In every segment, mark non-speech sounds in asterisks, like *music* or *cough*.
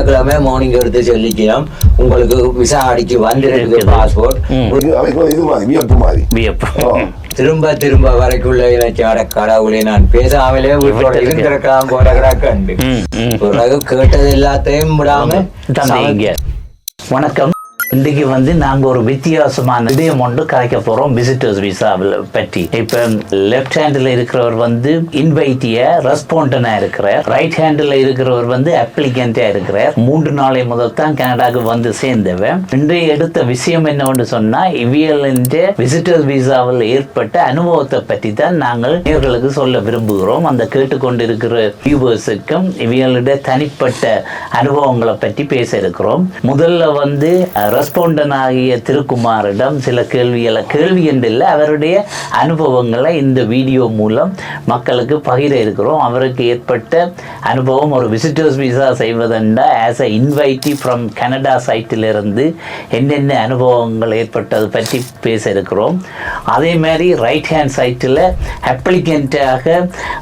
திங்கட்கிழமை மார்னிங் எடுத்து சொல்லிக்கலாம் உங்களுக்கு விசா அடிச்சு வந்துருக்கு. பாஸ்போர்ட். இது மாதிரி வியப்பு மாதிரி வியப்பு ஓ. திரும்ப திரும்ப வரைக்குள்ள இணைச்சாட கடவுளே நான் பேசாமலே வீட்டோட. இருந்திருக்கலாம் ம், ம். பிறகு கேட்டது எல்லாத்தையும் விடாம வணக்கம் இன்றைக்கு வந்து நாங்க ஒரு வித்தியாசமான விடயம் ஒன்று கலைக்க போறோம் விசிட்டர்ஸ் விசாவில் பற்றி. இப்ப லெஃப்ட் ஹேண்டில் இருக்கிறவர் வந்து இன்வைட்டிய ரெஸ்பாண்டனா இருக்கிறார். ரைட் ஹேண்டில் இருக்கிறவர் வந்து அப்ளிகண்டா இருக்கிறார். மூன்று நாளை முதல் தான் கனடாக்கு வந்து சேர்ந்தவன் இன்றைய எடுத்த விஷயம் என்னவென்று சொன்னா இவியலின் விசிட்டர்ஸ் விசாவில் ஏற்பட்ட அனுபவத்தை பற்றி தான் நாங்கள் நேர்களுக்கு சொல்ல விரும்புகிறோம். அந்த கேட்டுக்கொண்டிருக்கிற வியூவர்ஸுக்கும் இவியலுடைய தனிப்பட்ட அனுபவங்களை பற்றி பேச இருக்கிறோம். முதல்ல வந்து ரெஸ்பாண்டன் ஆகிய திருக்குமாரிடம் சில கேள்விகளை கேள்வி என்று இல்லை அவருடைய அனுபவங்களை இந்த வீடியோ மூலம் மக்களுக்கு பகிர இருக்கிறோம். அவருக்கு ஏற்பட்ட அனுபவம் ஒரு visitors visa செய்வதென்றால் as a invitee from Canada சைட்டிலிருந்து என்னென்ன அனுபவங்கள் ஏற்பட்டது பற்றி பேச இருக்கிறோம். அதே மாதிரி ரைட் ஹேண்ட் சைட்டில் அப்ளிகண்ட்டாக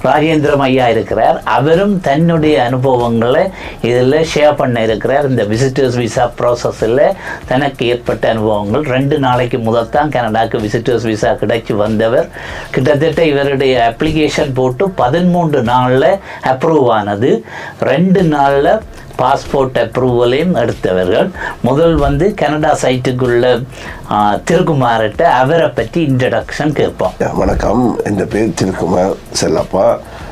ராஜேந்திரம் ஐயா இருக்கிறார். அவரும் தன்னுடைய அனுபவங்களை இதில் ஷேர் பண்ண இருக்கிறார். இந்த விசிட்டர்ஸ் விசா ப்ராசஸில் தனக்கு ஏற்பட்ட அனுபவங்கள். ரெண்டு நாளைக்கு முதல் தான் கனடாவுக்கு விசிட்டர்ஸ் விசா கிடைச்சி வந்தவர். கிட்டத்தட்ட இவருடைய அப்ளிகேஷன் போட்டு பதிமூன்று நாளில் அப்ரூவ் ஆனது. ரெண்டு நாளில் பாஸ்போர்ட் அப்ரூவலையும் எடுத்தவர்கள். முதல் வந்து கனடா சைட்டுக்குள்ள திருக்குமார்கிட்ட அவரை பற்றி இன்ட்ரடக்ஷன் கேட்போம். வணக்கம். என் பேர் திருக்குமார் செல்லப்பா.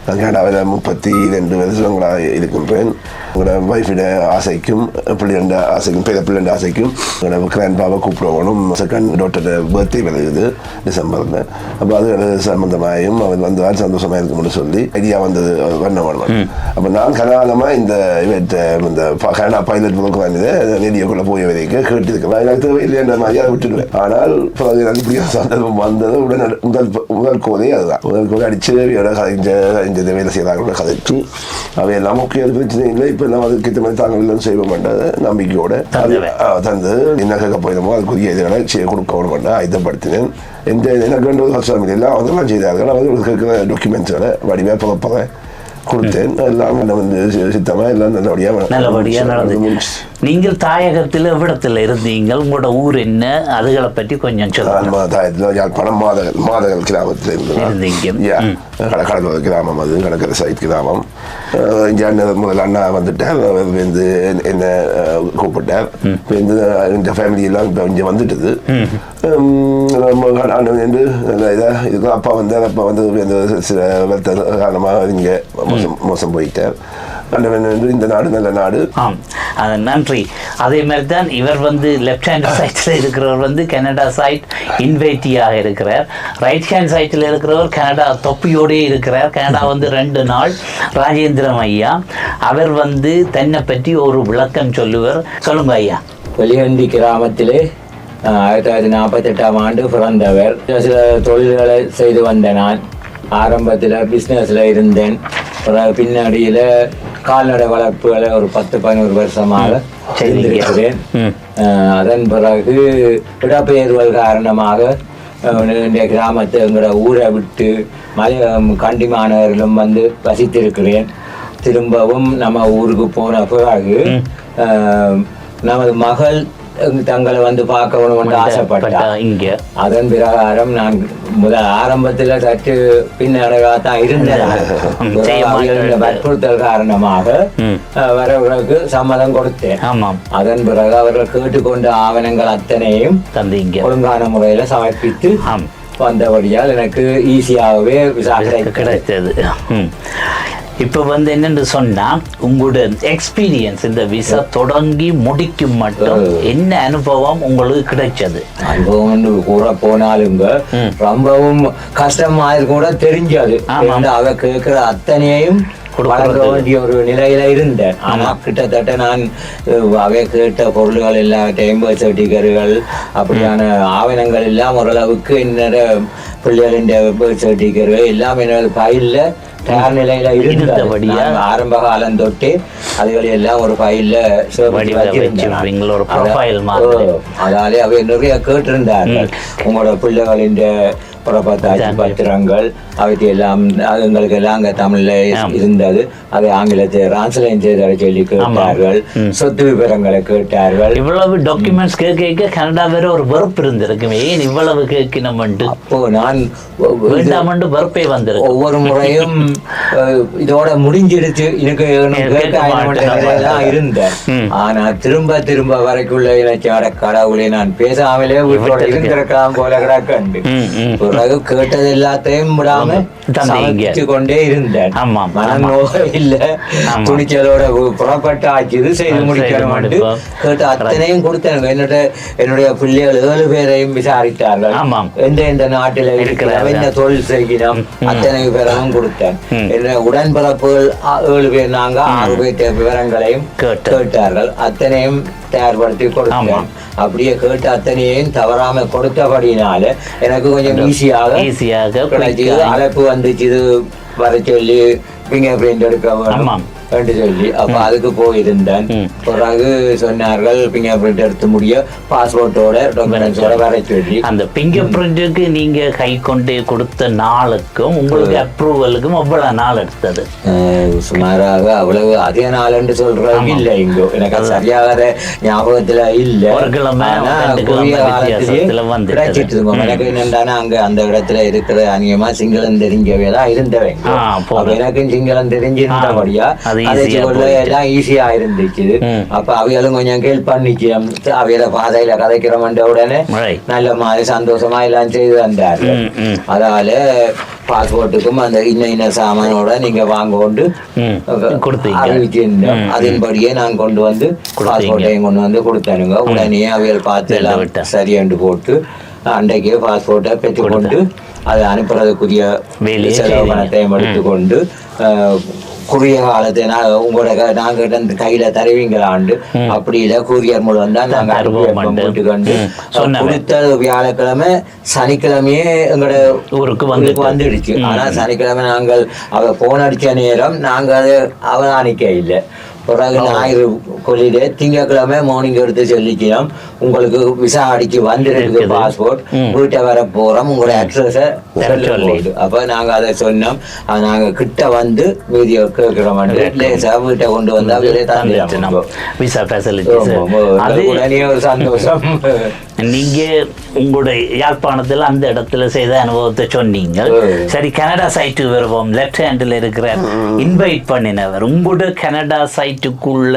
நான் கனடாவில் முப்பத்தி ரெண்டு வருஷங்களாக இருக்கின்றேன். உங்களோட ஒய்ஃபிட ஆசைக்கும் பிள்ளைண்ட ஆசைக்கும் பேர பிள்ளைண்ட ஆசைக்கும் உங்களோட கிராண்ட் பாவை கூப்பிடணும். செகண்ட் டாக்டரோட பர்த்டே வருது டிசம்பரில். அப்போ அது எனக்கு சம்பந்தமாயும் அவர் வந்தால் சந்தோஷமாக இருக்கும்னு சொல்லி ஐடியா வந்தது வண்ண வேணும் அப்போ நான் கனகாலமாக இந்த இவற்றை இந்த கனடா பைலட் ப்ரோக்ராம் இதை ரேடியோக்குள்ளே போய் வரைக்கும் கேட்டிருக்கிறேன் எனக்கு தேவையில்லைன்ற மாதிரி அதை விட்டுடுவேன். ஆனால் இப்போ இப்படியா சந்தர்ப்பம் வந்தது உடனே முதல் முதல் கோதை அதுதான். முதல் கோதை அடிச்சு கதைஞ்ச இந்த வேலை செய்கிறாங்களோட கதைச்சு அவையெல்லாம் அது பிரச்சனை இல்லை. இப்போ எல்லாம் அதுக்கு ஏற்ற மாதிரி தாங்கள் எல்லாம் செய்வோம் நம்பிக்கையோட. ஆ, தந்து என்ன கேட்க போயிருமோ அதுக்குரிய இதுகளை செய்ய கொடுக்க வேணும் ஆயுதப்படுத்தினேன் எந்த எனக்கு வேண்டிய கஷ்டம் இல்லை அதெல்லாம் செய்தார்கள். அவர்கள் கேட்குற டாக்குமெண்ட்ஸோட வடிவாக பகப்பக கொடுத்தேன். எல்லாம் வந்து சி- சித்தமா எல்லாம் நல்லபடியாக நல்லபடியாக நடந்து நீங்கள் தாயகத்தில் எவ்விடத்தில் இருந்தீங்க உங்களோட ஊர் என்ன? அதுகளை பற்றி கொஞ்சம் சொல்லுங்க. தாயத்தில் யாழ்ப்பாணம் மாதகல் கிராமத்தில் இருந்தீங்க. கடற்கரை கிராமம் அது கடற்கரை சைட் கிராமம். இங்க முதல்ல அண்ணா வந்துட்டார் வந்து என்ன- கூப்பிட்டார். இப்போ இந்த இந்த ஃபேமிலி எல்லாம் இப்போ இங்கே வந்துட்டுது. வந்து இதுக்கு அப்பா வந்து அப்பா வந்து சில காரணமாக இங்கே மோசம் மோசம் போயிட்டார். வந்து இந்த நாடு நல்ல நாடு. ஆம். நன்றி. அதே மாதிரி தான் இவர் வந்து லெஃப்ட் ஹேண்ட் சைட்டில் இருக்கிறவர் வந்து கனடா சைட் இன்வைட்டியாக இருக்கிறார். ரைட் ஹேண்ட் சைட்டில் இருக்கிறவர் கனடா தொப்பியோடே இருக்கிறார். கனடா வந்து ரெண்டு நாள். ராஜேந்திரம் ஐயா அவர் வந்து தன்னை பற்றி ஒரு விளக்கம் சொல்லுவார். சொல்லுங்க ஐயா. வெளியந்தி கிராமத்திலே ஆயிரத்தி தொள்ளாயிரத்தி நாற்பத்தி எட்டாம் ஆண்டு பிறந்தவர். சில தொழில்களை செய்து வந்த நான். ஆரம்பத்தில் பிஸ்னஸில் இருந்தேன். பின்னாடியில் கால்நடை வளர்ப்புகளை ஒரு பத்து பதினோரு வருஷமாக செய்திருக்கிறேன். அதன் பிறகு இடப்பெயர்வுகள் காரணமாக இந்த கிராமத்தை எங்களோட ஊரை விட்டு மலை கண்டி மாநகரிலும் வந்து வசித்திருக்கிறேன். திரும்பவும் நம்ம ஊருக்கு போன பிறகு நமது மகள் தங்களை வந்து பார்க்கணும் என்று ஆசைப்பட்டார் இங்க. அதன் பிரகாரம் நான் முதல் ஆரம்பத்தில் சற்று பின்னடைவாக தான் இருந்தேன் வற்புறுத்தல் காரணமாக வரவர்களுக்கு சம்மதம் கொடுத்தேன். அதன் பிறகு அவர்கள் கேட்டுக்கொண்ட ஆவணங்கள் அத்தனையும் ஒழுங்கான முறையில் சமர்ப்பித்து வந்தபடியால் எனக்கு ஈஸியாகவே விசா கிடைத்தது. இப்போ வந்து என்னன்னு சொன்னா உங்களோட எக்ஸ்பீரியன்ஸ் இந்த விசா தொடங்கி முடிக்கும் மட்டும் என்ன அனுபவம் உங்களுக்கு கிடைச்சது? அனுபவம் கூற போனாலுங்க. ரொம்பவும் கஷ்டமா கூட தெரிஞ்சது. அவ கேட்கிற அத்தனையும். வழங்க வேண்டிய ஒரு நிலையில இருந்தேன். ஆனா கிட்டத்தட்ட நான் அவை கேட்ட பொருள்கள் எல்லாத்தையும் birth certificateகள் அப்படியான ஆவணங்கள் எல்லாம் ஓரளவுக்கு என்னோட பிள்ளைகளின் birth certificateகள் எல்லாம் என்னோட ஃபைல்ல தயார் நிலையில இருந்தது இருந்தபடியா? நான் ஆரம்ப காலம் தொட்டு அதுகளை எல்லாம் ஒரு ஃபைல்ல. அதாலே அவை நிறைய கேட்டிருந்தார்கள் உங்களோட பிள்ளைகளின் தாங்க. பத்திரங்கள் அது எங்களுக்கு எல்லாம் தமிழில். இருந்தது. அதை ஆங்கிலத்தை டிரான்ஸ்லேட் செய்த சொல்லி கேட்டார்கள். சொத்து விவரங்களை கேட்டார்கள். இவ்வளவு டாக்குமெண்ட்ஸ் கேட்க கேட்க கனடா வேற ஒரு வெறுப்பு இருந்திருக்குமே. ஏன் இவ்வளவு கேட்கணும்ட்டு அப்போ நான் வேண்டாமண்டு வெறுப்பே வந்திருக்கு ஒவ்வொரு முறையும் *laughs* இதோட முடிஞ்சிருச்சு எனக்கு இருந்தேன். ஆனா திரும்ப திரும்ப வரைக்குள்ள இலச்சியாட கடவுளே நான் பேசாமலே வீட்டோட. இருந்திருக்கலாம் போல கிடக்கண்டு. பிறகு கேட்டது எல்லாத்தையும் விடாம. சமைச்சு கொண்டே இருந்தேன் மனநோக இல்ல ஆமாம். துணிச்சலோட புறப்பட்டு இது செய்து முடிக்கணும். கேட்டு அத்தனையும் கொடுத்தாங்க என்னோட என்னுடைய பிள்ளைகள் ஏழு பேரையும் விசாரித்தார்கள். எந்த எந்த நாட்டில் இருக்கிற இருக்கிறார்கள். என்ன தொழில் செய்கிறோம் அத்தனை விவரமும் கொடுத்தேன். என்ன உடன்பிறப்புகள் ஏழு பேர் நாங்க ஆறு பேர் விவரங்களையும் கேட்டு. கேட்டார்கள் அத்தனையும் தயார்படுத்தி கொடுத்தேன் ஆமாம். அப்படியே கேட்டு அத்தனையும் தவறாம கொடுத்தபடினால எனக்கு கொஞ்சம் ஈஸியாக ஈஸியாக. அழைப்பு வந்துச்சு இது வர சொல்லி ஃபிங்கர் பிரிண்ட் எடுக்க வேணும். என்று சொல்லி. அப்ப அதுக்கு போயிருந்தேன். பிறகு சொன்னார்கள் ஃபிங்கர் பிரிண்ட் எடுத்து முடிய பாஸ்போர்ட்டோட டாக்குமெண்ட்ஸோட வர சொல்லி. அந்த பிங்கர் பிரிண்ட்டுக்கு நீங்க கை கொண்டு கொடுத்த நாளுக்கும் உங்களுக்கு அப்ரூவலுக்கும் அவ்வளவு நாள் எடுத்தது? சுமாராக அவ்வளவு அதே நாள் என்று சொல்றது இல்ல இங்கோ. எனக்கு சரியாக ஞாபகத்துல இல்ல. ஒரு. கிடைச்சிட்டு எனக்கு என்னண்டானா அங்க அந்த இடத்துல இருக்கிற அநியமா சிங்களம் தெரிஞ்சவே தான் இருந்தவங்க சிங்களம் தெரிஞ்சிருந்தபடியா. எல்லாம் ஈஸியா இருந்துச்சு. அப்ப அவைகளும் கொஞ்சம் கேள் பண்ணிச்சு அவையில பாதையில கதைக்கிறோம்ன்ற உடனே. நல்ல மாதிரி சந்தோஷமா எல்லாம் செய்து ம். அதால பாஸ்போர்ட்டுக்கும் அந்த இன்ன இன்ன சாமானோட நீங்க வாங்க கொண்டு ம். கொடுத்தீங்க. அறிவிச்சிருந்தோம் ம், ம். அதன்படியே நான் கொண்டு வந்து. பாஸ்போர்ட்டையும் கொண்டு வந்து கொடுத்தானுங்க உடனே அவைகள் பார்த்து எல்லாம். சரியாண்டு போட்டு அன்றைக்கே பாஸ்போர்ட்டை பெற்றுக்கொண்டு அதை அனுப்புறதுக்குரிய வேலையை செலவு செய்தீங்க. பணத்தையும் எடுத்துக்கொண்டு குறுகிய காலத்தை நான் உங்களோட க- நாங்க கிட்ட இந்த கையில தருவீங்களாண்டு அப்படி இல்ல கூரியர் மூலம் தான் நாங்க உண்டு. போட்டுக்கொண்டு. கொடுத்த வியாழக்கிழமை சனிக்கிழமையே எங்களோட ஊருக்கு வந்துட்டு. வந்துடுச்சு. ஆனா சனிக்கிழமை நாங்கள் அவ போன் அடிச்ச நேரம் நாங்க அதை அவதானிக்க இல்லை பிறகு ஞாயிறு கொள்ளிட திங்கட்கிழமை மார்னிங் எடுத்து சொல்லிக்கிறோம். உங்களுக்கு விசா அடிச்சு வந்துருக்கு. பாஸ்போர்ட். வீட்டை வர போறோம். உங்களோட அட்ரஸை அப்ப நாங்க அதை சொன்னோம். நாங்க கிட்ட வந்து மீதியை கேட்கிறோம் லேசா வீட்டை கொண்டு வந்து அவங்களே தந்துடுறோம் விசா ஃபெசிலிட்டிஸ் அது உடனே ஒரு சந்தோஷம். *laughs* நீங்க உங்களுடைய யாழ்ப்பாணத்துல அந்த இடத்துல செய்த அனுபவத்தை சொன்னீங்க. சரி கனடா சைட்டு வருவோம். லெஃப்ட் ஹேண்டில் இருக்கிற இன்வைட் பண்ணினவர். உங்களோட கனடா சைட்டுக்குள்ள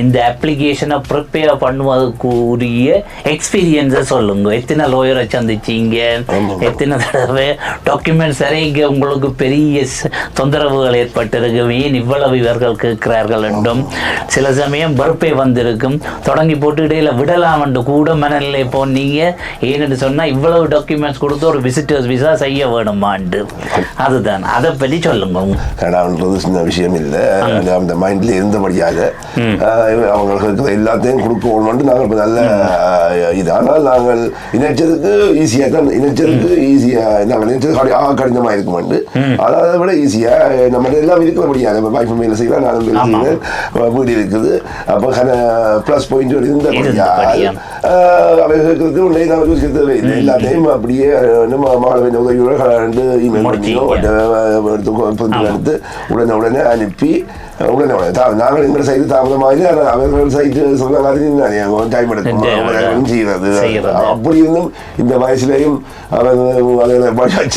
இந்த அப்ளிகேஷனை ப்ரிப்பேர் பண்ணுவதற்குரிய எக்ஸ்பீரியன்ஸை சொல்லுங்க. எத்தனை லோயரை சந்திச்சீங்க? எத்தனை தடவை டாக்குமெண்ட்ஸ் இங்க உங்களுக்கு பெரிய தொந்தரவுகள் ஏற்பட்டிருக்கு ஏன் இவ்வளவு இவர்கள் கேட்கிறார்கள் என்றும் சில சமயம் வெறுப்பே வந்திருக்கும். தொடங்கி போட்டு இடையில விடலாம் என்று கூட மனநிலை போனீங்க. ஏன்னு சொன்னா இவ்வளவு டாக்குமெண்ட்ஸ் கொடுத்து ஒரு விசிட்டர்ஸ் விசா செய்ய வேணுமாண்டு அதுதான். அதை பற்றி சொல்லுங்க. கனடான்றது சின்ன விஷயம் இல்லை. அந்த மைண்ட்ல இருந்தபடியாக ஆஹ், அவங்களுக்கு எல்லாத்தையும் கொடுக்கணும்னு நாங்கள் இப்போ நல்ல இது. ஆனால் நாங்கள் இணைச்சதுக்கு ஈஸியாக தான் இணைச்சதுக்கு ஈஸியாக நாங்கள் இணைச்சது ஆக கடினமாக இருக்குமெண்டு ஆனால் அதை விட ஈஸியாக நம்ம எல்லாம் இருக்கிறபடியாக நம்ம வாய்ப்பு மேலே செய்யலாம் நானும் ஆமா. செய்கிறேன் வீடு இருக்குது. அப்போ ப்ளஸ் பாயிண்ட் இருந்தபடியா. அவர்களுக்கு உன்னை நாங்கள் யோசிக்க தேவையில்லை எல்லாத்தையும் அப்படியே நம்ம மாணவன் உதவியோட இமெயில் பண்ணியோ எடுத்து உடனே உடனே அனுப்பி உடனே நாங்கள் எங்கள் சைடு தாமதமாக அவர்கள் சைடு சொன்னாங்க அது டைம் எடுக்கும் செய்கிறது. அப்படி இருந்தும் இந்த வயசுலையும் அவர் அதை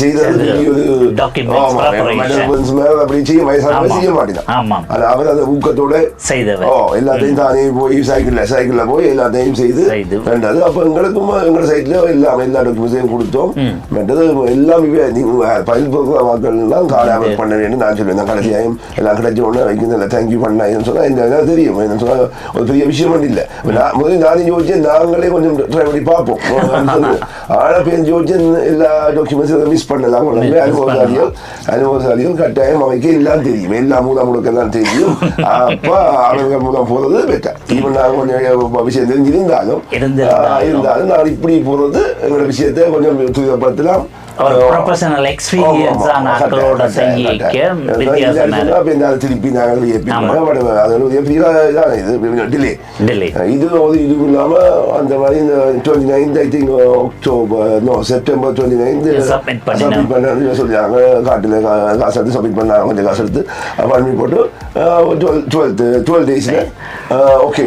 செய்தது அப்படி செய்ய ஆமாம். செய்ய மாட்டேன். ஆனால் அவர் அந்த ஊக்கத்தோட ஓ எல்லாத்தையும் தானே போய் சைக்கிள்ல சைக்கிள்ல போய் எல்லாத்தையும் செய்து. வேண்டது அப்ப எங்களுக்கும் எங்களோட சைட்ல எல்லாம் எல்லா டாக்குமெண்ட்ஸையும் கொடுத்தோம் வேண்டது எல்லாம் இவ நீங்க பயில் போக்குவர மக்கள் எல்லாம் காலாமல் பண்ண வேண்டும் நான் சொல்லுவேன் நான் கடைசியாயும் எல்லாம் கிடைச்ச உடனே வைக்கிறேன் தேங்க்யூ பண்ணாங்கன்னு சொன்னா இந்த எனக்கு தெரியும் என்ன சொன்னா ஒரு பெரிய விஷயம் இல்லை நான் முதல்ல நானும் யோசிச்சேன் நாங்களே கொஞ்சம் ட்ரை பண்ணி பார்ப்போம் ஆனா பேர் யோசிச்சேன் எல்லா டாக்குமெண்ட்ஸும் மிஸ் பண்ணலாம் உடனே அனுபவசாலிகள் அனுபவசாலிகள் கட்டாயம் அவைக்கு எல்லாம் தெரியும் எல்லா மூலம் முழுக்க எல்லாம் தெரியும் அப்ப அவங்க மூலம் போறது பெட்டர் ஈவன் நான் கொஞ்சம் விஷயம் தெரிஞ்சிருந்தாலும் இருந்தாலும் நான் இப்படி போறது எங்களோட விஷயத்தை கொஞ்சம் துரிதப்படுத்தலாம் ஒரு ப்ரொஃபஷனல் எக்ஸ்பீரியன்ஸ் ஆன ஆட்களோட செய்யிக்க வித்தியாசம் திருப்பி நாங்கள். இது டிலே Delay. இது வந்து இது இல்லாம அந்த மாதிரி இந்த twenty ninth I think October no September twenty ninth. Submit பண்ண சொல்லியாங்க காட்டில் காசு எடுத்து சப்மிட் பண்ணாங்க கொஞ்சம் காசு எடுத்து அப்பாயின்மெண்ட் போட்டு டுவெல் டுவெல்த் டுவெல் டேஸில் ஓகே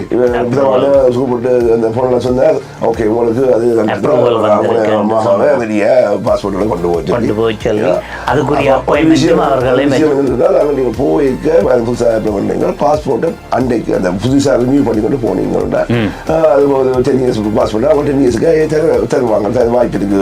கூப்பிட்டு அந்த ஃபோனில் சொன்னார் ஓகே உங்களுக்கு அது Approval. வந்திருக்குன்னு பாஸ்போர்ட்டோட கொண்டு போய் கொண்டு போய் சொல்லி. அதுக்குரிய அப்ப appointment விஷயம் அவர்களே விஷயம் என்னன்னா, நாங்க நீங்க போய்க்க வேற புதுசா apply பண்ணீங்க பாஸ்போர்ட்டை அன்றைக்கு அந்த புதுசா ரினியூ பண்ணி கொண்டு போனீங்கன்னா அது ஒரு டென் இயர்ஸ் பாஸ்போர்ட் அவங்க டென் இயர்ஸ்க்கு தருவாங்க தர வாய்ப்பு இருக்கு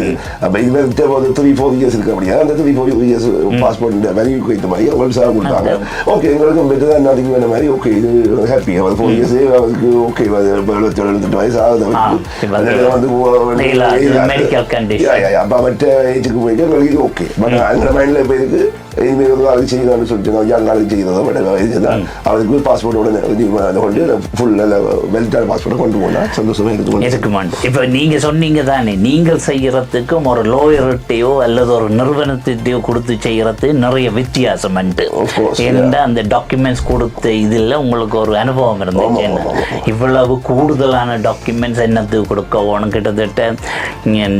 இது. அப்ப இது மாதிரி த்ரீ ஃபோர் இயர்ஸ் இருக்கு அப்படியா அந்த three four years passport value இந்த மாதிரி சார் கொடுத்தாங்க ஓகே எங்களுக்கு பெட்டர் தான் நாளைக்கு வேற மாதிரி ஓகே இது ஹாப்பி அவர் ஃபோர் இயர்ஸ் அவருக்கு ஓகே எழுபத்தி எழுபத்தெட்டு வயசு ஆகுது வந்து. அப்ப மற்ற ஏஜுக்கு போயிட்டு எங்களுக்கு இது ஓகே பட் அந்த மைண்ட்ல இப்போ இருக்கு இனிமேல் ஒரு நாளைக்கு செய்யணும்னு சொல்லிட்டு யங் நாளைக்கு செய்யறதோ பட் இதுதான் அவருக்கு பாஸ்போர்ட்டோட கொண்டு ஃபுல் வெல்டான பாஸ்போர்ட்டை கொண்டு போனா சந்தோஷமா எடுத்து எதுக்கு மாட்டோம் இப்போ நீங்க சொன்னீங்க தானே நீங்கள் செய்யறதுக்கும் ஒரு லோயர்கிட்டயோ அல்லது ஒரு நிறுவனத்திட்டையோ கொடுத்து செய்யறது நிறைய வித்தியாசம். ஏன்னா அந்த டாக்குமெண்ட்ஸ் கொடுத்த இதுல உங்களுக்கு ஒரு அனுபவம் இருந்துச்சு. ஆமா, இவ்வளவு கூடுதலான டாக்குமெண்ட்ஸ் என்னத்துக்கு கொடுக்க கிட்டத்தட்ட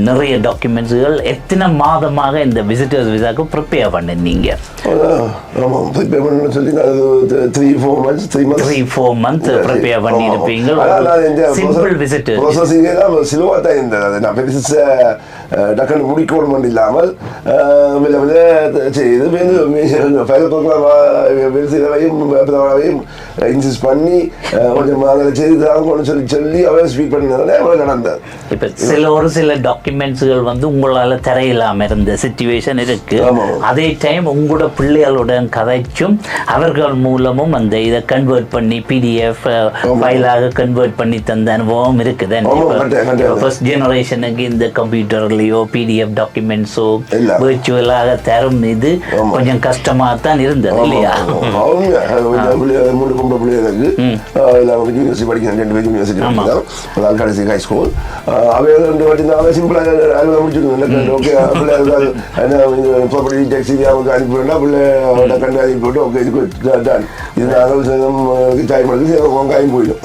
நிறைய டாக்குமெண்ட்ஸுகள் எத்தனை மாதமாக இந்த விசிட்டர்ஸ் விசாக்கு ப்ரிப்பேர் பண்ணிருந்தீங்க ஆமாம். ப்ரிப்பேர் பண்ணணும்னு சொல்லி three four months three months three four month prepare பண்ணியிருப்பீங்க சிம்பிள் விசிட்டர் ப்ரோசஸிங்கே தான் சிலுவாக தான் இருந்தது. அது நான் பெருசு டக்குன்னு முடிக்கணும் இல்லாமல் மெல்ல மெல்ல செய்து ஃபைல் ப்ரோக்ராம் பெருசிலையும் இன்சிஸ்ட் பண்ணி கொஞ்சம் அதில் செய்து சொல்லி சொல்லி அவன் ஸ்பீக் பண்ணதுனால அவ்வளோ நடந்தது இப்ப சில ஒரு சில டாக்குமெண்ட்ஸ்கள் வந்து உங்களால தரையில்லாம இருந்த சுச்சுவேஷன் இருக்கு ஆமா. அதே டைம் உங்களோட பிள்ளைகளுடன் கதைச்சும் அவர்கள் மூலமும் அந்த இதை கன்வெர்ட் பண்ணி பிடிஎஃப் ஃபைலாக கன்வெர்ட் பண்ணி தந்த அனுபவம் இருக்குது. ஃபர்ஸ்ட் ஜெனரேஷனுக்கு இந்த கம்ப்யூட்டர்லயோ பிடிஎஃப் டாக்குமெண்ட்ஸோ. விர்ச்சுவலாக தரும் இது. கொஞ்சம் கஷ்டமா தான் இருந்தது இல்லையா அவங்க மூணு பிள்ளைகளுக்கு யூனிவர்சிட்டி ரெண்டு பேர் யூனிவர்சிட்டி கடைசி ஹை ஸ்கூல் அவங்க ரெண்டு வாட்டி சிம்பிளாக முடிச்சுட்டு ஓகே பிள்ளைகள் ப்ராப்பர்ட்டி டேக்ஸி அவங்க அனுப்பிவிடா பிள்ளை அவட கண்டு அனுப்பி விட்டு ஓகே இது டன் இது நாங்கள் டைம் எடுத்து வெங்காயம் போயிடும்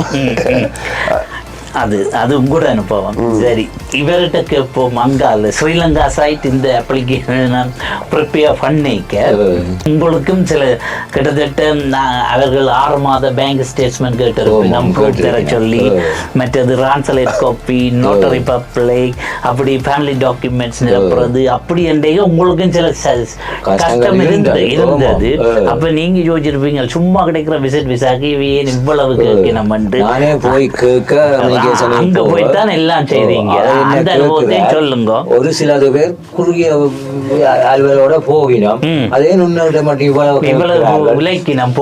அது அது உங்களோட அனுபவம். சரி இவர்கிட்ட கேட்போம் அங்கால ஸ்ரீலங்கா சைட் இந்த அப்ளிகேஷன் ப்ரிப்பேர் பண்ணிக்க. உங்களுக்கும் சில கிட்டத்தட்ட அவர்கள் ஆறு மாத பேங்க் ஸ்டேட்மெண்ட் கேட்டிருப்பேன். ஆமா, நம்ம தர. சொல்லி மற்றது ரான்சலேட் காப்பி நோட்டரி பப்ளிக் அப்படி ஃபேமிலி டாக்குமெண்ட்ஸ் நிரப்புறது அப்படி என்றே உங்களுக்கும் சில கஷ்டம் இருந்து இருந்தது. இருந்தது. அப்ப நீங்க யோசிச்சிருப்பீங்க சும்மா கிடைக்கிற விசிட் விசாக்கு ஏன் இவ்வளவு கேட்கணும்ட்டு நானே போய் கேட்க ஐ அங்க போக- போய் தான் எல்லாம் என்ன அந்த அனுபவத்தையும். சொல்லுங்க. ஒரு சிலது பேர் குறுகிய அலுவலோட போகினோம். அதே நுண்ணோட மட்டும் இவ்வளவு இவ்வளவு. விலைக்கு நான்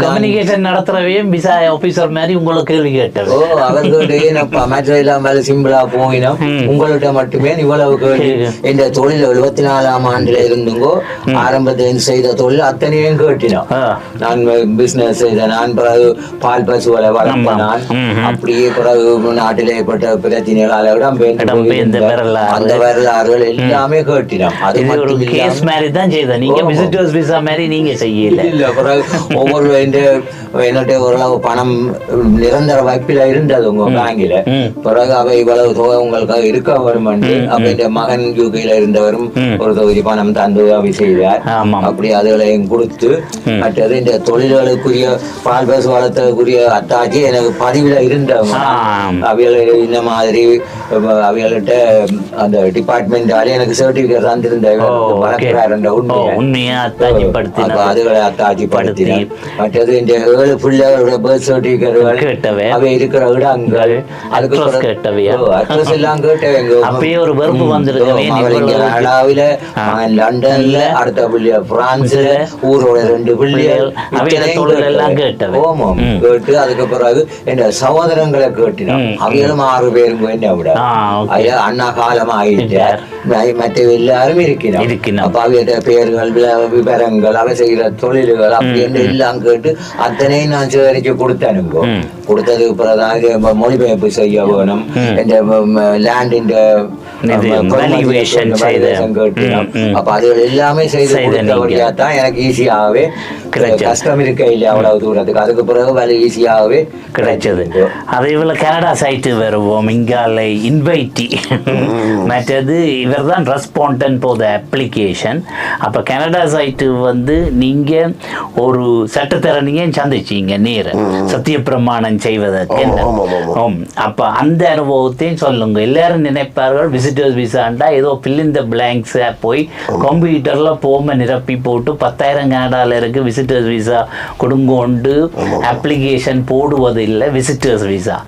கம்யூனிகேஷன் நடத்துறவையும் விசா ஆபீசர் மாதிரி உங்களுக்கு கேள்வி கேட்டது. அவர்கள்ட்ட ஏனப்பா மற்ற இல்லாமல் சிம்பிளா போயினோம் உங்கள்ட்ட மட்டுமே இவ்வளவு கேள்வி. இந்த தொழில் எழுபத்தி நாலாம் ஆண்டுல இருந்துங்கோ ஆரம்பத்தில் செய்த தொழில் அத்தனையும் கேட்டினோம். நான் பிசினஸ் செய்த நான் பிறகு பால் நான் ம்ஹும். அப்படியே பிறகு நாட்டில் ஏற்பட்ட பிரச்சனைகளால். அந்த வரலாறுகள் எல்லாமே கேட்டினோம். அது ஒரு கேஸ் மாதிரி தான் செய்த நீங்க. விசிட்டர்ஸ் விசா மாதிரி நீங்க செய்யல. இல்ல ஒவ்வொரு என்னட்ட ஓரளவு பணம் நிரந்தர வைப்பில இருந்தது உங்க பேங்கில. பிறகு அவை இவ்வளவு தொகை உங்களுக்கு இருக்க வரும் அப்ப இந்த மகன் யூகையில இருந்தவரும் ஒரு தொகுதி பணம் தந்து உதவி செய்தார். அப்படி அதுகளையும் கொடுத்து மற்றது இந்த தொழில்களுக்குரிய பால் பசு வளர்த்ததுக்குரிய அத்தாட்சி எனக்கு பதிவுல இருந்தவங்க. அவைகள் இந்த மாதிரி அவைகள்கிட்ட அந்த டிபார்ட்மெண்டாலே எனக்கு சர்டிபிகேட் தந்திருந்த ஓ, உண்மையை அதுகளை அத்தாட்சிப்படுத்தின படுத்தி. மற்றது இந்த ஏழு பிள்ளைகளோட பர்த் சர்டிபிகேட்டுகள். அவை இருக்கிற இடங்கள் அதுக்கு கேட்டவையா? address எல்லாம் கேட்டவைங்க *laughs* அப்பயே ஒரு வெறுப்பு கனடாவில அவன் லண்டன்ல அடுத்த பிள்ளைய பிரான்ஸ்ல ஊரோட ரெண்டு பிள்ளைகள் அவையோட தொழில் எல்லாம் கேட்டவை. ஓமாம். கேட்டு அதுக்கு பிறகு என் சகோதரங்களை கேட்டினோம் அவைகளும் ஆறு பேரும் என்ன விட. ஐயா, அண்ணா காலம் ஆயிட்டார் மற்ற எல்லாரும் இருக்கிறோம். அப்ப பெயர்கள் வில- விவரங்கள் அவை செய்கிற தொழில்கள் அப்படின்னு எல்லாம் கேட்டு அத்தனையும் நான் சேகரிச்சு கொடுத்தனுங்கோ. கொடுத்ததுக்கு பிறகு மொழிபெயர்ப்பு செய்ய வேணும். இந்த லேண்டின் அப்ப அதுகள் எல்லாமே செய்து தான் எனக்கு ஈஸியாகவே. கஷ்டம் இருக்க இல்லை அவ்வளவு தூரத்துக்கு. அதுக்கு பிறகு வேலை ஈஸியாகவே கிடைச்சது. அதே போல கனடா சைட்டு வருவோம் இங்கால இன்வைட்டி. மற்றது இவர் தான் ரெஸ்பாண்டன் போத அப்ளிகேஷன் அப்போ கனடா சைட்டு வந்து நீங்க ஒரு சட்டத்தரணியை சந்திச்சீங்க நேர. சத்திய பிரமாணம் செய்வதற்கு. அப்ப அந்த அனுபவத்தையும் சொல்லுங்க. எல்லாரும் நினைப்பார்கள் விசிட்டர்ஸ் விசாண்டா ஏதோ பில் இந்த பிளாங்க்ஸ் போய் கம்ப்யூட்டர்ல போம நிரப்பி போட்டு பத்தாயிரம் கனடால இருக்கு விசிட்டர்ஸ் விசா கொடுங்கோண்டு அப்ளிகேஷன் போடுவது இல்லை விசிட்டர்ஸ் விசா